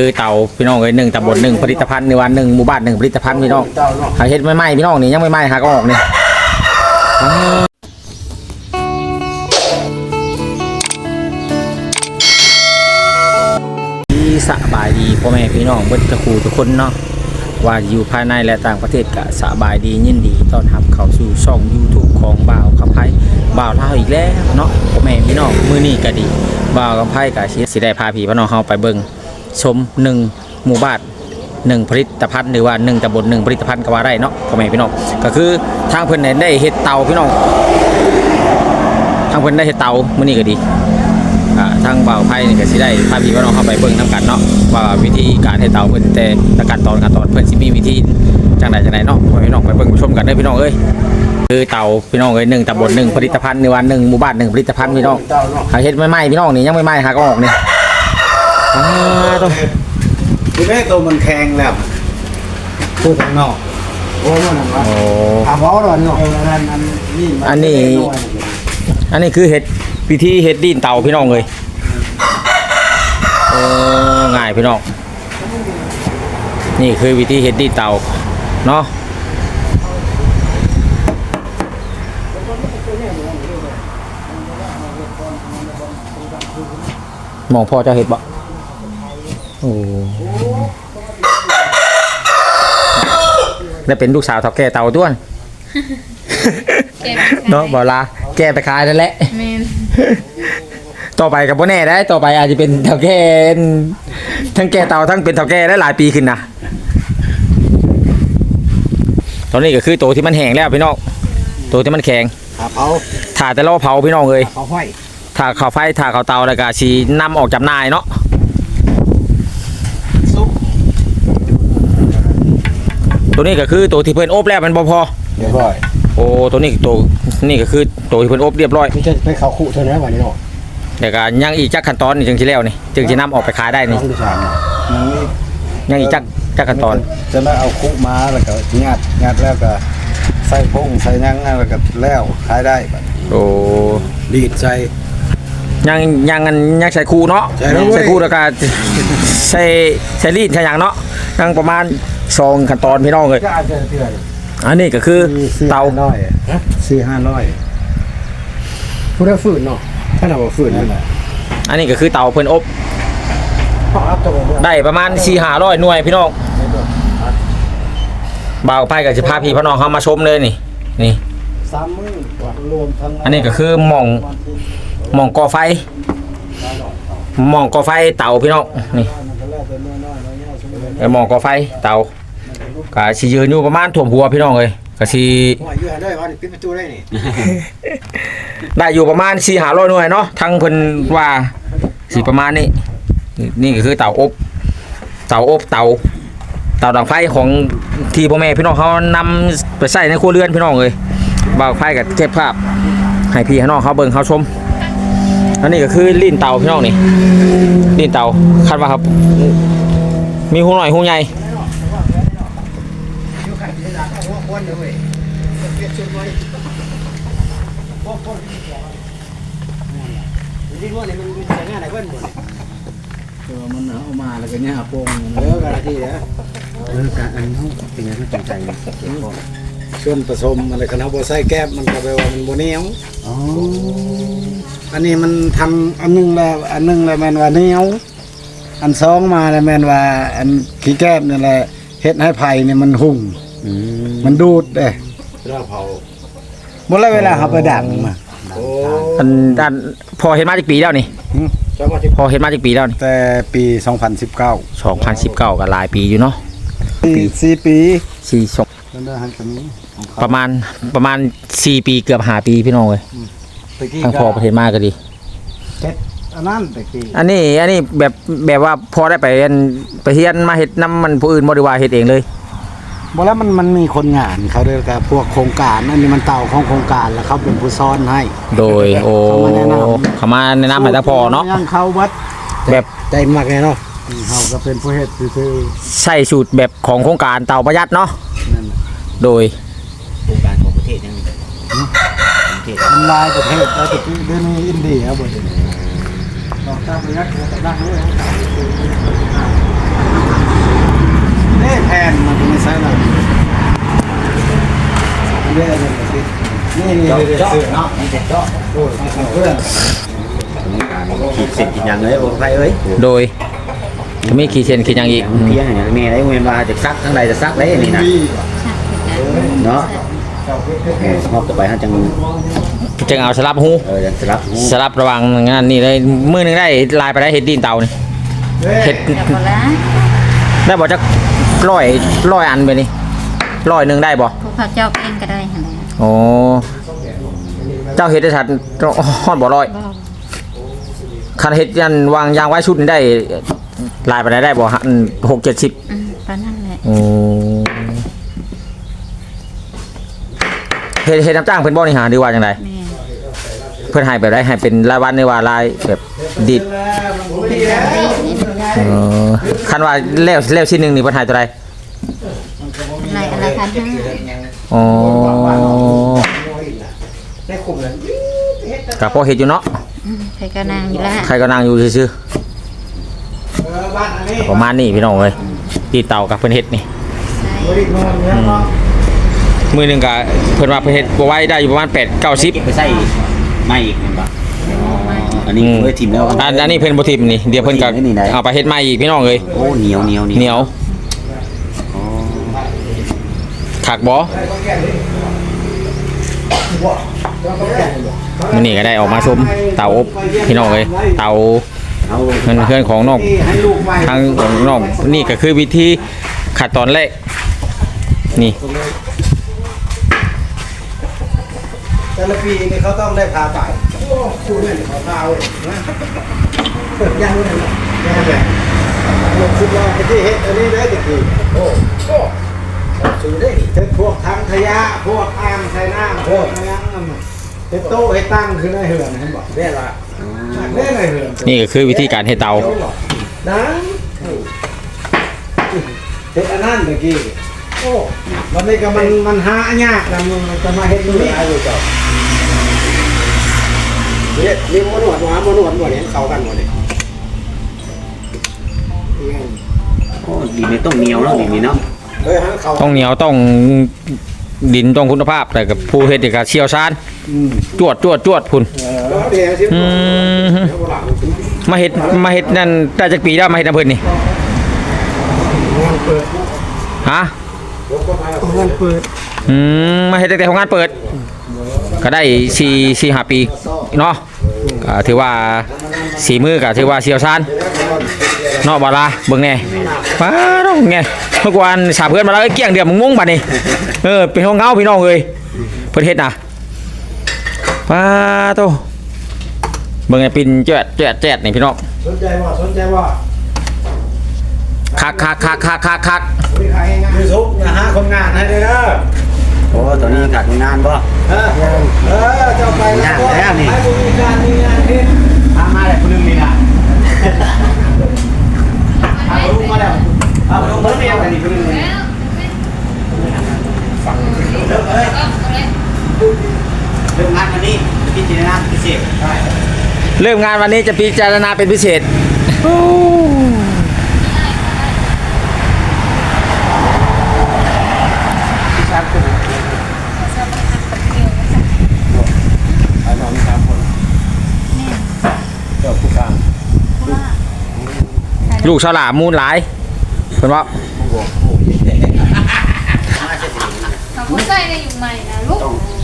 คือเตาพี่น้องเอ้ยหนึ่งตำบลหนึ่งผลิตภัณฑ์ในวันหนึ่งหมู่บ้านหนึ่งผลิตภัณฑ์พี่น้องหาเฮ็ดไม่ไหมพี่น้องนี่ยังไม่ไหมหาก็ออกนี่อ้าวดีสบายดีพ่อแม่พี่น้องเบิดทุกคู่ทุกคนเนาะว่าอยู่ภายในและต่างประเทศก็สบายดียินดีต้อนรับเข้าสู่ช่อง YouTube ของบ่าวขับไพ่บ่าวเล่าอีกแล้วเนาะพ่อแม่พี่น้องมือนี้ก็ดีบ่าวกับไพ่ก็สิสิได้พาพี่พี่น้องเฮาไปเบิ่ง ชมหนึ่งหมู่บ้านหนึ่งผลิตภัณฑ์หรือว่าหนึ่งตำบลหนึ่งผลิตภัณฑ์ก็ว่าได้เนาะพ่อแม่พี่น้องก็คือทางเพิ่นเนี่ยได้เฮ็ดเตาพี่น้องทางเพิ่นได้เฮ็ดเตามื้อนี้ก็ดีอ่าทางบ่าวไผ่นี่ก็สิได้พาพี่พี่น้องเข้าไปเบิ่งนํกันเนาะว่าวิธีการเฮ็ดเตาเพิ่นแต่ละขั้นตอนขั้นตอนเพิ่นสิมีวิธีจังใดจังใดเนาะพ่อแม่พี่น้องไปเบิ่งชมกันเด้พี่น้องเอ้ยคือเตาพี่น้องเอ้ยหนึ่งตำบลหนึ่งผลิตภัณฑ์หรือว่าหนึ่งหมู่บ้านหนึ่งผลิตภัณฑ์พี่น้องหาเฮ็ดไม่ไหมพี่น้องนี่ยังไม่ไหมหาก็ออกนี่ อ่าต้องคือได้ตัวมันแข็งแล้วพูดข้างนอกโอ้มันว่าโอ้ ถามเขาหน่อยเนาะอันอันนี้มัอันนี้ อันนี้คือเห็ดพิธีเห็ดดินเตาพี่น้องเลยเออง่ายพี่น้อง นี่คือวิธีเห็ดดินเตาเนาะมองพ่อเจะเห็ดบ่ โอ้ได้เป็นลูกสาวเท่าแก่เตาด้วน แกไปขายเนาะบอลาแกไปขายนั่นแหละ แมนต่อไปกับโบแน่ได้ต่อไปอาจจะเป็นเท่าแก่ทั้งแก่เตาทั้งเป็นเท่าแก่ได้หลายปีขึ้นนะตอนนี้ก็คือตัวที่มันแห้งแล้วพี่น้องตัวที่มันแข็งถามเขาถ่าแต่ล่อเผาพี่น้องเลยเขาห้อยถ่าข้าวไฟถ่าข้าวเตาแล้วก็ชีนำออกจำหน่ายเนาะ ซุป ตัวนี้ก็คือตัวที่เพิ่นอบแล้วมันบ่พอ เรียบร้อยโอ้ตัวนี้ตัวนี่ก็คือตัวที่เพิ่นอบเรียบร้อย ไม่ใช่ไปเขาขู่เท่านั้นวันนี้เนาะแต่ก็ยังอีกจักขั้นตอนนี่จึงสิแล้วนี่จึงสินำออกไปขายได้น้นี่องดิฉันมันยังอีกจักจักขั้นตอน จะได้เอาคุมาแล้วก็งัดงัดแล้วก็ใส่พงใส่หยังแล้วก็แล้วขายได้บัดโอ้ดีดใส่ยังยังอันยังใส่คูเนาะใช่แล้วเว้ยใส่คูแล้วก็ใส่ใส่ลีดใส่หยังเนาะยังประมาณ สองขั้นตอนพี่น้องเลยก็อาจจะเถื่อนอันนี้ก็คือเตาร้อยสี่ห้าร้อยผู้ได้ฝืนเนาะถ้าเราว่าฝืนนั่นแหละอันนี้ก็คือเตาเพิ่นอบพออัพตัวได้ประมาณ4 5 0 0หน่วยพี่น้องบ่าวไปกับสิพาพี่พี่น้องเข้ามาชมเลยนี่นี่สามมื้อรวมทั้งอันนี้ก็คือหม่องหม่องก่อไฟหม่องก่อไฟเตาพี่น้องนี่ไอ้หม่องก่อไฟเตา ก็สิยืนอยู่ประมาณท่วมหัวพี่น้องเลยก็สิหัวยืดได้ว่าปิดประตูได้นี่ได้อยู่ประมาณ4 5 0 0หน่วยเนาะทั้งเพิ่นว่าสิประมาณนี้นี่นี่ก็คือเตาอบ เตาอบเตาเตาดังไฟของที่พ่อแม่พี่น้องเขานำไปใส่ในครัวเรือนพี่น้องเลยบ่าวไฟกับเก็บภาพให้พี่ให้น้องเขาเบิ่งเขาชมอันนี้ก็คือลิ้นเตาพี่น้องนี่ลิ้นเตาคาดว่าครับ มีหูหน่อยหูใหญ่ ตัวมันเอามาแล้วก็เนี่ยโป่งเออกันทีนะเออการอันนี้เป็นยังไงตั้งใจส่วนผสมอะไรกันเอาบ่ใส่แก้มมันก็แปลว่ามันบ่เหนียวอ๋ออันนี้มันทำอันหนึงแล้วอันหนึงแล้วแม่นว่าเหนียวอันสองมาแล้วแม่นว่า อันขี้แก้มนี่แหละเฮ็ดให้ไผ่นี่มันหุ่ง มันดูดเด้เราเผาบ่แล้วเวลาเขาไปดังมา โอ้อันด้านพอเห็นมาจากปีแล้วนี่พอเห็นมาจากปีแล้วนี่แต่ปี 2019 2019ก็หลายปีอยู่เนาะปีสี่ปีสี่สองนั่นได้หันกันนี้ของเขาประมาณประมาณสี่ปีเกือบห้าปีพี่น้องเลยตะกี้ทั้งพอประเทศมาก็ดีเฮ็ดอันนั้นตะกี้อันนี้อันนี้แบบแบบว่าพอได้ไปเรียนไปเฮียนมาเฮ็ดน้ำมันผู้อื่นบ่ได้ว่าเฮ็ดเองเลย บ่แล้วมันมันมีคนงานเขาด้วยกับพวกโครงการอันนี้มันเต่าของโครงการแล้วเขาเป็นผู้ซ้อนให้ โดยโอ้เขามาแนะนำเขามาแนะนำให้ตาพอเนาะยังเขาวัดแบบใจมากไงเนาะเขาก็เป็นผู้เฮ็ดซื่อใส่สูตรแบบของโครงการเตาประหยัดเนาะๆนั่นน่ะโดยโครงการของประเทศยังประเทศมันหลายประเทศแล้วตะกี้เดี๋ยวนี้อินเดียบ่ได้ดอกตาประหยัดก็ตั้งเลย นี่แทนมันไม่ใช่หรอกเรื่อยๆนี่นี่เรื่อเนาะนี่เจาะโอ้ยเพื่อนขีดเส้นขีดยางเลยโอ้ยปเอ้ยโดยไม่ขีดเส้นขีดยางอีกเพียงอย่างนี้ไอ้เงินมาจะซักทั้งใดจะซักได้นี่นะเนาะมอกต่อไปฮะจังจังเอาสลับหูสลับหูสลับระวังงานนี่เลยมือหนึ่งได้ลายไปได้เห็ดดินเตานี่เห็ดได้บอกจะ ร้อยร้อยอันไปนี่ร้อยหนึงได้บ่พวกเขาเจ้าเองก็ได้หั่นแหละโอ้เจ้าเห็ดได้ชัดฮอดบ่ร้อยบ่คันเห็ดยันวางยางไว้ชุดนี่ได้ลายไปได้ได้บ่ฮะหกเจ็ดสิบอืมตอนนั้นแหละโอ้เห็ดเห็ดน้ำจ้างเพิ่นบ่นี่หาดีว่าจังไดแม่เพิ่นให้แบบได้ให้เป็นรายวันในว่าลายแบบดิด เป็นการรีดนี่ เออคันว่าแล้วแล้วชิ้นหนึงนี่เพิ่นให้เท่าไหร่อะไรอะไรพันห้าอ๋อได้คุมเลยก็พอเฮ็ดอยู่เนาะอืมใครก็นางอยู่ละใครก็นั่งอยู่ซื่อเออบ้านอันนี้ๆประมาณนี้พี่น้องเอ้ยตีเต่ากับเพิ่นเฮ็ดนี่ใช่บริโภคเนี่ยเนาะมือหนึงก็เพิ่นว่าเพิ่นเฮ็ดบ่ไหว้ได้อยู่ประมาณ8เก็บ90ไปใส่ไม่อีกแม่นบ่ อันนี้เอ้ยทีมแล้วอันอันนี้เพิ่นบ่ทิมนี่เดี๋ยวเพิ่นก็บ่ทิ่มไว้นี่ไหนเอาไปเฮ็ดใหม่อีกพี่น้องเอ้ยโอ้เหนียวเหนียวเหนียวอ๋อถักบ่มื้อนี้ก็ได้ออกมาชมเตาอบพี่น้องเอ้ยเตา เอาเงินเพื่อนของนอกให้ลูกใหม่ทางของนอกนี่ก็คือวิธีขัดตอนแรกนี่แต่ละปีนี่เขาต้องได้พาไป โอ้คุณเนี่ยเขาพาเว้ยนะยังเลยนะยังไงลงชุดว่าที่เฮ็ดอันนี้ได้ตะกี้โอ้โอ้สูได้เฮ็ดพวกทางขยะพวกอ่างใส่น้ำพวกอะไรนั่นน่ะเฮ็ดโต๊ะเฮ็ดตั้งคือในเหือนเห็นบ่ได้ละได้ในเหือนนี่ก็คือวิธีการเฮ็ดเตาดังเฮ็ดอันนั้นตะกี้โอ้วันนี้ก็มันมันหายากนะมันจะมาเฮ็ดตรงนี้เอาเจ้าเนี่ยนี่มันหนวดหวานมันหนวดหนวดเนี่ยเข้ากันหมดเลยโอ้ดีนี่ต้องเหนียวแล้วดีนี่เนาะเฮ้ยฮะเขาต้องเหนียวต้องดินต้องคุณภาพแต่กับผู้เฮ็ดนี่ก็เชี่ยวชาญอืมจวดจวดจวดพุ่นเออเดี๋ยวสิอืมมาเฮ็ดมาเฮ็ดนั่นได้จักปีแล้วมาเฮ็ดน้ำเพิ่นนี่มันเปิดฮะมันเปิด อืมมาเฮ็ดตั้งแต่โรงงานเปิด ก็ได้4 4 5ปีเนาะก็ถือว่าสีมือก็ถือว่าเชี่ยวชาญเนาะบ่ล่ะเบิ่งแน่ป้าดองไงเมื่อวานสาเพื่อนมาแล้วเอ้ยเกี้ยงเดียวมึงงงบัดนี้เออเป็นห้องเงาพี่น้องเอ้ยเพิ่นเฮ็ดน่ะป้าโตเบิ่งไอ้ปินเจ็ดเจ็ดเจ็ดนี่พี่น้องสนใจว่าสนใจว่าคักคักคักคักคักคักยูทูบนะฮะคนงานให้เลยเด้อ โอ้ตอนนี้ขาดงานบ่เออเออเจ้าไปแล้วก็งานแล้วนี่ให้มีการมีงานที่ทำมาแต่คนนึงนี่นะทำลูกมาแล้วทำลูกมาเรียกกันนี่คนนึงนี่เรื่องงานวันนี้พิจารณาพิเศษเริ่มงานวันนี้จะพิจารณาเป็นพิเศษ ลูกฉลามมูลหลายเพิ่นว่าเอาผู้ใส่ในอยู่ใหม่นะลูก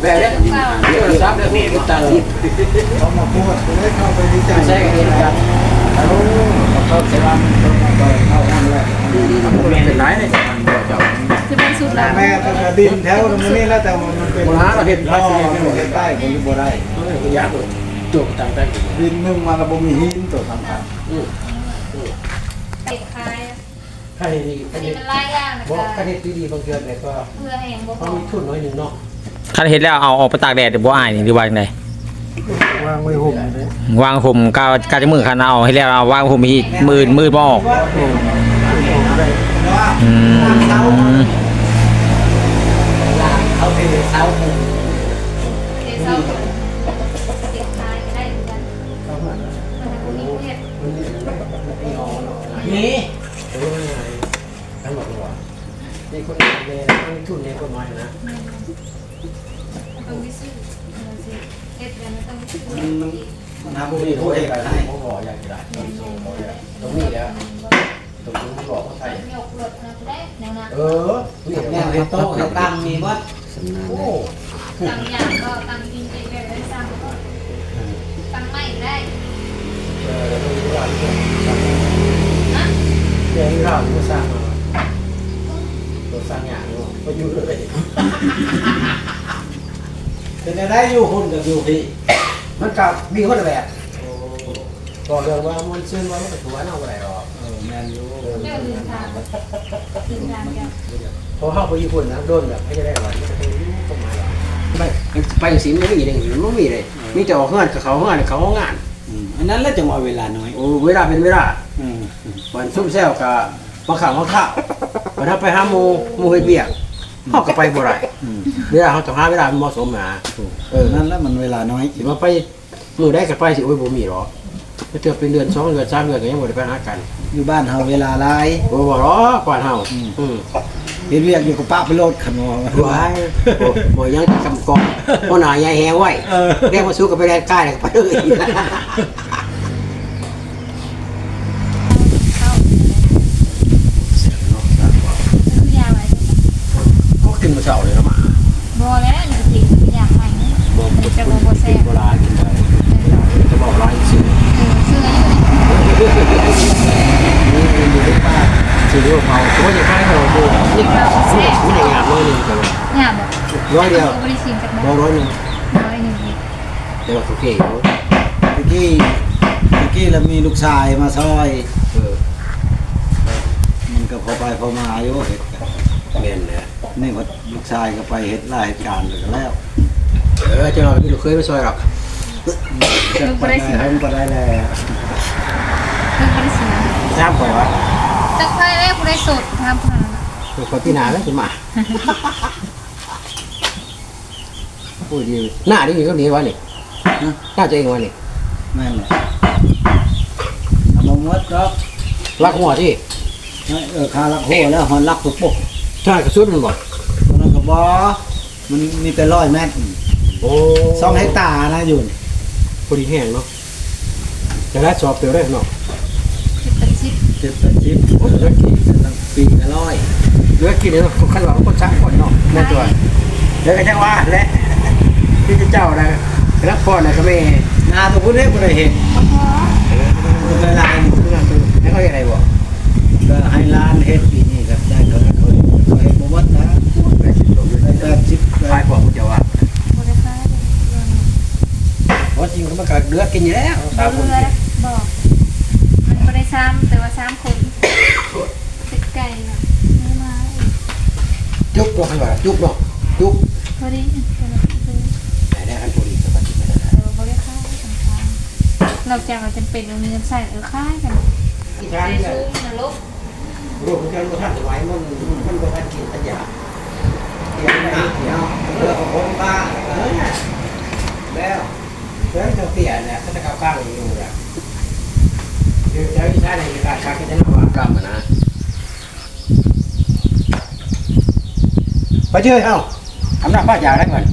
แม่เรื่องเรื่องรับเรื่องนี้ต่างๆเขามาพูดจะได้เข้าไปดีใจใช่กันกันเขาเสียว่าเข้าทางแรกแม่เป็นไรเนี่ยจะเป็นสุดแล้วแม่ก็จะดินแถวตรงนี้แล้วแต่มันเป็นล่อเห็ดใต้คนบ่ได้อยากจบต่างกันดินนึ่งมาแล้วบ่มีหินตัวสำคัญ เด็กคายใครดีใครอันดีนี้มันไล่ย่างนะบอกคะใครดีดีบางเดือนเนี่ยก็เพื่อให้ยังบ่เขาพอมีทุนน้อยหนึ่งเนาะคันเฮ็ดแล้วเอาออกไปตากแดดเดี๋ยวบ่อายนี่หรือว่าจังไดวางไว้ห่มเลยวางผมกาวกาจะมือคันเอาให้แล้วเอาวางผมอีกมือมือบ่ออกอืมเขาเป็นเสาเนี่ทั้งหมดว่านี่คนเนี่ยมีทุนเนี่ยก็น้อยนะมันต้องมีซื้อฮ็ดกันมันต้องซื้อมันมันมันทำพวกนี้พวกเอกให้ผมบอกอยากจะได้ตรงนี้แล้วตรงนี้ผมบอกเขาใส่ยกรถนะได้แนวนะเออนี่แม่เฮ็ดโต๊ะเฮ็ดตั้งมีบ่สำนักโอ้ตั้งอย่างก็ตั้งจริงๆแบบได้สร้างก็ตั้งไม่ได้ เออแล้วนี่ว่าที่ นะ เรื่องที่าสร้างมาตัวสร้างอย่างนี้ก็อยู่เลยเป็นอะได้อยู่คนกับอยู่ที่มันกับมีคนละแบบก็เรื่องว่ามันชื่นว่ามันเป็นตัวเอาอะไรหรอกเออแมนยูเรื่องลืมทางลืมทางกันเพราะเข้าไปญี่ปุ่นนะโดนแบบให้จะได้หรอที่จะไปยุ่งเข้ามาหรอไปไปสิไม่มีเลยไม่มีเลยมีแต่ออกงานกับเขางานเขางานอันนั้นแหละจังหวะเวลาน้อยโอ้เวลาเป็นเวลาอืมวันซุ่มแซวกับ มาข่าวมาข้าววันถ้าไปหาหมูหมูเฮ็ดเบียกเขาก็ไปบ่ได้อืมเวลาเขาต้องหาเวลาเหมาะสมหาเออนั่นแหละมันเวลาน้อยสิมาไปมือได้กับไปสิโอ้ยบ่มีหรอกไปเจอเป็นเดือนสองเดือนสามเดือนก็ยังบ่ได้ไปหากันอยู่บ้านเฮาเวลาหลายบ่บ่หรอกกว่าเฮาอืมเฮ็ดเวียกอยู่กับป้าไปโลดคันว่าว้ายบ่บ่ยังกำกองบ่หน้าใหญ่แฮงไว้เออเรียกมาสู้กับไปแดนใกล้แล้วก็ไปเลย เข้าคือยาไว้ ก็กินมาเช้าเลยนะหมา บอแล้วนี่ก็ทิ้งอย่างใหม่มันจะบ่บ่แซ่บ โบราณกินได้จะบอกร้านซื้อ เออซื้ออยู่นี่ นี่มีลูกป้า ซื้อด้วยเขาตัวจะให้เราดูนี่ไม่ได้งามร้อยหนึ่งแต่ว่าเนี่ยแบบร้อยเดียวบริสินจากบ้าอนร้อยหนึ่งร้อยหนึ่งแต่ว่าโอเคตะกี้ตะกี้แล้วมีลูกชายมาซอยเออมันก็พอไปพอมาอยู่เฮ็ดกันเงินนะนี่พอลูกชายก็ไปเฮ็ดรายเหตุการณ์แล้วก็แล้วเออจะเราไม่เคยไปซอยหรอกจะไปได้ให้มันก็ได้แล้วคือบริสินทราบก่อนว่า จักไพ่แรกบริสุทธิ์ทำผ่านคนพี่นาแล้วจะมาพูดดีหน้าดีก็ดีวะนี่หน้าจะเองวะนี่แม่นแหละเอามาหมดครับรักหัวที่เออคารักหัวแล้วหอนรักตุกปกใช่กระสุนมันบ่ตอนนั้นก็บ่มันมีแต่ร้อยเมตรโอ้สองเฮกตาร์นะอยู่นี่พอดีแห้งเนาะจะได้สอบเตียวได้เนาะสิบเป็นสิบ เจ็ดแปดสิบโอ้ยเหลือกี่ปีละร้อยเลือกี่เนี่ยขั้นหลังคนสร้างคนเนาะแม่ตัวเดี๋ยวก็จะว่าและที่จะเจ้านะรับพ่อนะก็ไม่นาตัวผู้เล็กบ่ได้เห็นพอเวลาแล้วเขาอย่างไรบอกก็ให้ล้านเฮ็ดปีนี้ก็ได้ก็เคยเคยบ่หมดนะได้แปดสิบฝ่ายพ่อคุณจะว่าบริษัทเพราะจริงเขามันก็เลือดกินอยู่แล้วเรือบอกมัน บริซ้ำแต่ว่าซ้ำคนติดไก่นะไม่มาจุกเนาะให้ว่าจุกเนาะจุกพอดีแต่เราซื้อไหนได้อันพอดีกับปฏิบัติได้เราบริค่ายสำคัญเราจากเราจำเป็นเรามีเงินใส่เออค่ายกันที่ในทางนี่ซุ้มนะลูกรูปของการรูปท่านไว้มันมันก็ทันกินปัญญาเกี่ยวไหนเกี่ยวเรื่องของคนบ้าแล้วแล้วเจ้าเตี้ยเนี่ยเขาจะก้าวข้างอยู่อะ การการกินน้ำว่ากรรมนะไปเชื่อเอ้าอำนาจป้าจ่าได้ก่อน